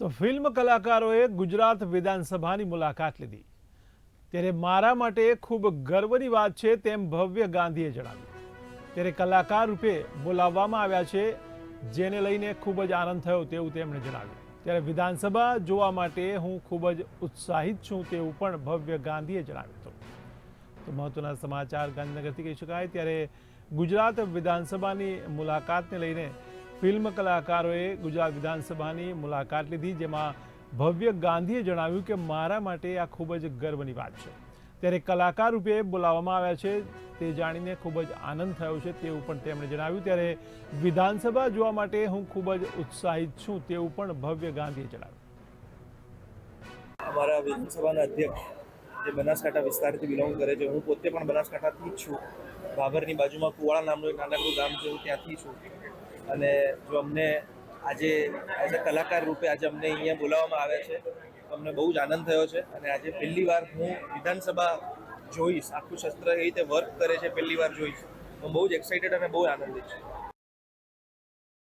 તો ફિલ્મ કલાકારોએ ગુજરાત વિધાનસભાની મુલાકાત લીધી. ત્યારે મારા માટે ખૂબ ગર્વની વાત છે તેમ ભવ્ય ગાંધીએ જણાવ્યું. ત્યારે કલાકાર રૂપે બોલાવવામાં આવ્યા છે, જેને લઈને ખૂબ જ આનંદ થયો તેવું તેમણે જણાવ્યું. ત્યારે વિધાનસભા જોવા માટે હું ખૂબ જ ઉત્સાહિત છું તેવું પણ ભવ્ય ગાંધીએ જણાવ્યું હતું. તો મહત્વના સમાચાર ગાંધીનગરથી કહી શકાય. ત્યારે ગુજરાત વિધાનસભાની મુલાકાતને લઈને ફિલ્મ કલાકારોએ ગુજરાત વિધાનસભાની મુલાકાત લીધી, જેમાં ભવ્ય ગાંધીએ જણાવ્યું કે મારા માટે આ ખૂબ જ ગર્વની વાત છે. ત્યારે કલાકાર રૂપે બોલાવવામાં આવ્યા છે, તે જાણીને ખૂબ જ આનંદ થયો છે તેવું પણ તેમણે જણાવ્યું. ત્યારે વિધાનસભા જોવા માટે હું ખૂબ જ ઉત્સાહિત છું તેવું પણ ભવ્ય ગાંધીએ જણાવ્યું. અમારા વિધાનસભાના અધ્યક્ષ જે બનાસકાંઠા વિસ્તારથી બિલોંગ કરે છે. હું પોતે પણ બનાસકાંઠાથી જ છું. ભાભરની બાજુમાં કુવાળા નામનું એક નાનકડું ગામ છે, હું ત્યાંથી છું. અને જો અમને આજે, એઝ અ કલાકાર રૂપે આજે અમને અહીંયા બોલાવવામાં આવ્યા છે અમને બહુ જ આનંદ થયો છે. અને આજે પહેલી વાર હું વિધાનસભા જોઈશ, આખું શસ્ત્ર એ રીતે વર્ક કરે છે, પહેલી વાર જોઈશ હું બહુ જ એક્સાઇટેડ અને બહુ આનંદિત છું.